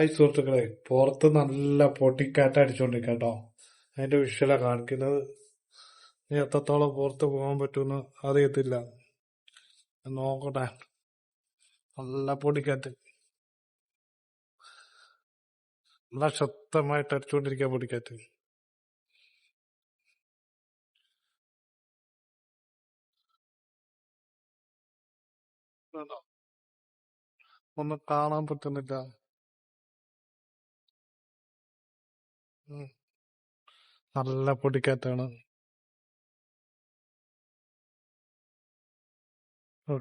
Hi സുഹൃത്തുക്കളെ പുറത്ത് നല്ല പൊട്ടിക്കാറ്റ് അടിച്ചോണ്ടിരിക്കുക കേട്ടോ അതിന്റെ വിഷ്വലാ കാണിക്കുന്നത്. ഇനി എത്രത്തോളം പുറത്ത് പോകാൻ പറ്റുമെന്ന് അറിയത്തില്ല. നോക്കട്ടെ. നല്ല പൊടിക്കാറ്റ്. നല്ല ശക്തമായിട്ട് അടിച്ചുകൊണ്ടിരിക്കുക പൊടിക്കാറ്റ്? ഒന്നും കാണാൻ പറ്റുന്നില്ല. നല്ല പൊടിക്കാറ്റാണ്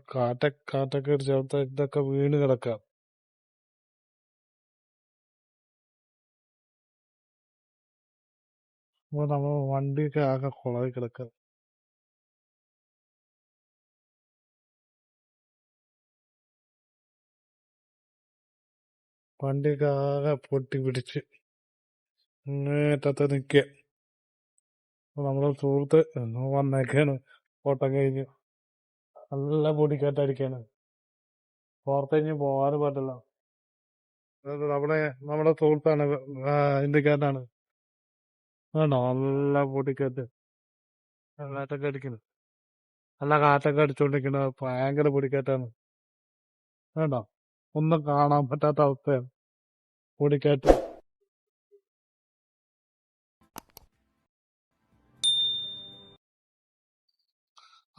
കാറ്റ കാറ്റൊക്കെ അടിച്ച് അവിടുത്തെ ഇതൊക്കെ വീണ് കിടക്കാം. അപ്പൊ നമ്മ വണ്ടിയൊക്കെ ആകെ കുളമായി കിടക്ക. വണ്ടിയൊക്കെ ആകെ പൊട്ടി പിടിച്ച്. ഇങ്ങേറ്റത്ത് അപ്പോൾ നമ്മുടെ സുഹൃത്ത് എന്നോ വന്നേക്കാണ്. ഓട്ടം കഴിഞ്ഞ്. നല്ല പൊടിക്കാറ്റടിക്കാണ് പുറത്ത് കഴിഞ്ഞ് പോകാനും പറ്റില്ല. നമ്മുടെ നമ്മുടെ സുഹൃത്താണ് ഇന്ത്യക്കാരനാണ്. വേണോ നല്ല പൊടിക്കാറ്റ്. കാറ്റൊക്കെ അടിക്കുന്നു. നല്ല കാറ്റൊക്കെ അടിച്ചോണ്ടിരിക്കുന്ന. ഭയങ്കര പൊടിക്കാറ്റാണ്. വേണ്ടോ ഒന്നും കാണാൻ പറ്റാത്ത അവസ്ഥയാണ് പൊടിക്കാറ്റ്.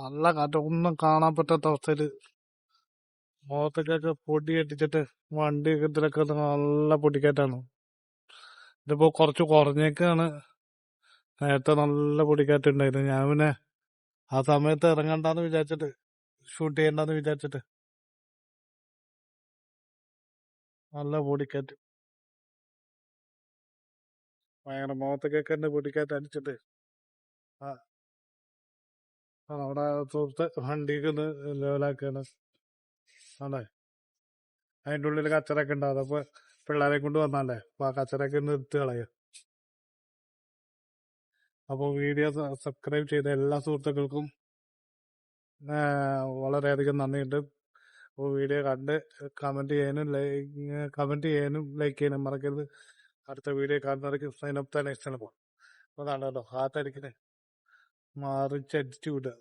നല്ല കാറ്റ് ഒന്നും കാണാൻ പറ്റാത്ത അവസ്ഥയിൽ. മുഖത്തേക്കൊക്കെ പൊടി കെട്ടിച്ചിട്ട് വണ്ടിയൊക്കെ ഇതിലൊക്കെ നല്ല പൊടിക്കാറ്റാണ്. ഇതിപ്പോ കുറച്ച് കുറഞ്ഞേക്കാണ്. നേരത്തെ നല്ല പൊടിക്കാറ്റ് ഉണ്ടായിരുന്നു. ഞാൻ പിന്നെ ആ സമയത്ത് ഇറങ്ങണ്ടെന്ന് വിചാരിച്ചിട്ട് ഷൂട്ട് ചെയ്യണ്ടെന്ന് വിചാരിച്ചിട്ട് നല്ല പൊടിക്കാറ്റ്. ഭയങ്കര മുഖത്തേക്കൊക്കെ എന്റെ പൊടിക്കാറ്റ് അടിച്ചിട്ട് ആ അവിടെ സുഹൃത്ത് വണ്ടിയൊക്കെ ഒന്ന് ലെവലാക്കാണ്. അതെ. അതിന്റെ ഉള്ളിൽ കച്ചറൊക്കെ ഉണ്ടാവും അപ്പൊ പിള്ളേരെ കൊണ്ട് വന്നാലേ അപ്പൊ ആ കച്ചറൊക്കെ നിർത്തി കളയുക അപ്പോൾ വീഡിയോ സബ്സ്ക്രൈബ് ചെയ്ത എല്ലാ സുഹൃത്തുക്കൾക്കും വളരെയധികം നന്ദിയുണ്ട്. അപ്പോൾ വീഡിയോ കണ്ട് കമന്റ് ചെയ്യാനും ലൈക്ക് കമന്റ് ചെയ്യാനും ലൈക്ക് ചെയ്യാനും മറക്കരുത്. അടുത്ത വീഡിയോ കാണുന്നവർക്ക് സൈൻ അപ്പ് തന്നെ ഇഷ്ടമാണ് അപ്പോൾ അതാണ് കേട്ടോ മറിച്ചടിച്ചു വിടുക.